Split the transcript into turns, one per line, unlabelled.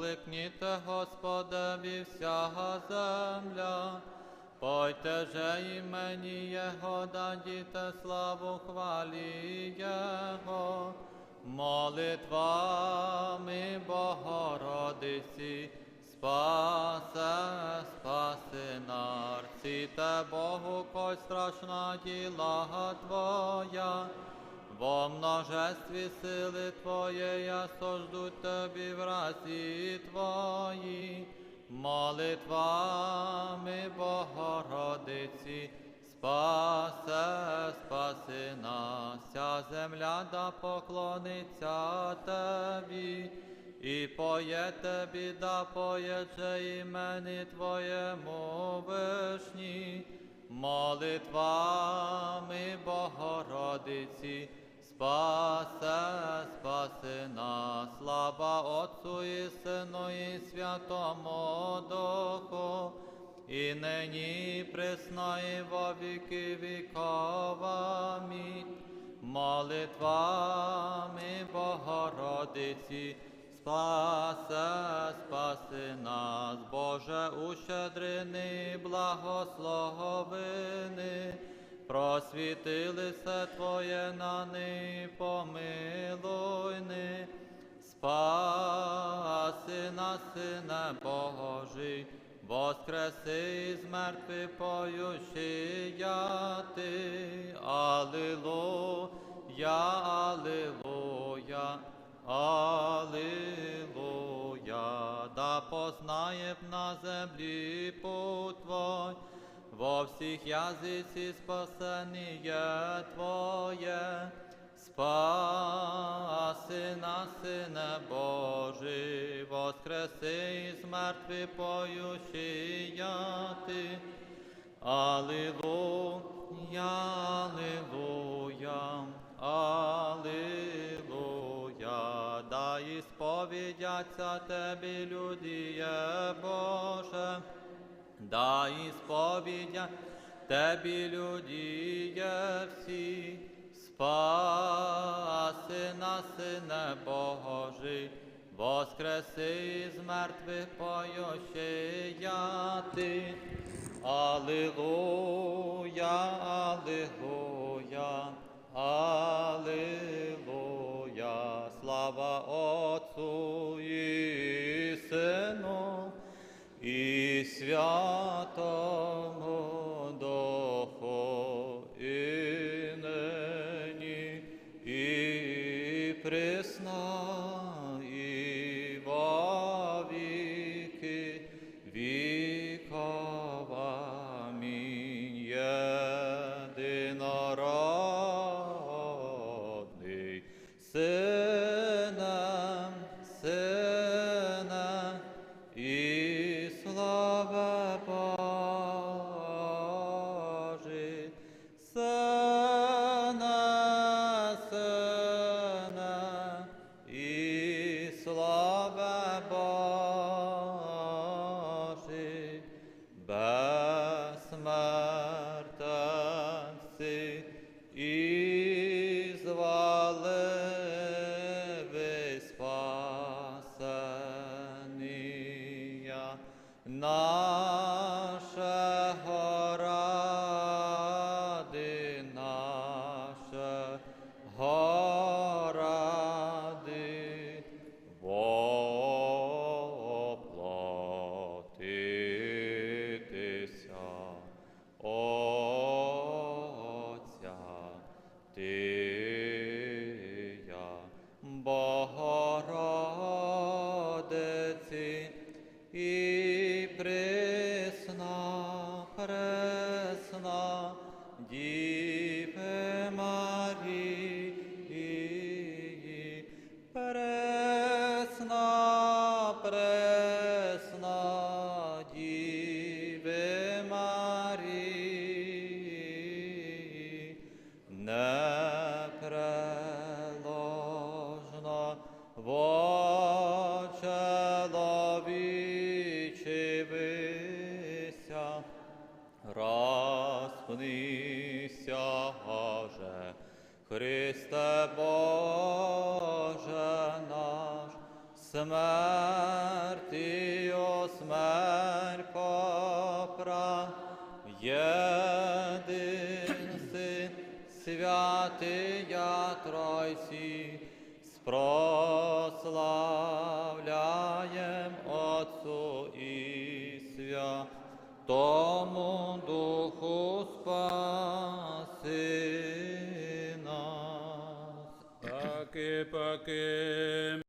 Покликніте Господеві вся земля, пойте же імені Його, дадіте славу хвалі Його, молитвами Богородиці, спасе, спаси нарците Богу, коль страшна діла Твоя. Во множестві сили Твоєї сождуть Тобі в разі Твої, молитвами Богородиці, спасе, спаси нас, вся земля да поклониться Тобі, і поє Тобі, да поєже імені Твоєму вишні, молитвами Богородиці, спасе, спаси нас, слава Отцу і Сину і Святому Духу, і нині присно і во віки віков. Амінь. Молитвами Богородиці, спасе, спаси нас, Боже, ущедрини, благословини, просвітилися Твоє на ни, помилуйни, спаси нас, Сине Божий, воскреси з мертвих поющия Ти, Аллилуйя, Аллилуйя, Аллилуйя, да познає б на землі путь Твой, во всіх язиці спасеніє Твоє, спаси нас, Сине Божий, воскреси із мертвих поющия Ти, Аллилуйя, Аллилуйя, Аллилуйя, да ісповідяться Тебі, людіє Боже, да ісповідя Тебі, людіє всі, спаси нас, Сине Божий, воскреси з мертвих поющия Ти, Аллилуйя, Аллилуйя, Аллилуйя, слава Отцу і Сину і Святому Духу, і нині, і присно, спасення пресна, пресна, Діви Марії, пресна, пресна, Діви Марії, непреложна, молися, Распнися, Боже, Христе Боже наш, смерті о смерть попра, єдин син, святий я тройці, спрославляєм Отцу. Святому Духу спаси нас.
Паки, паки,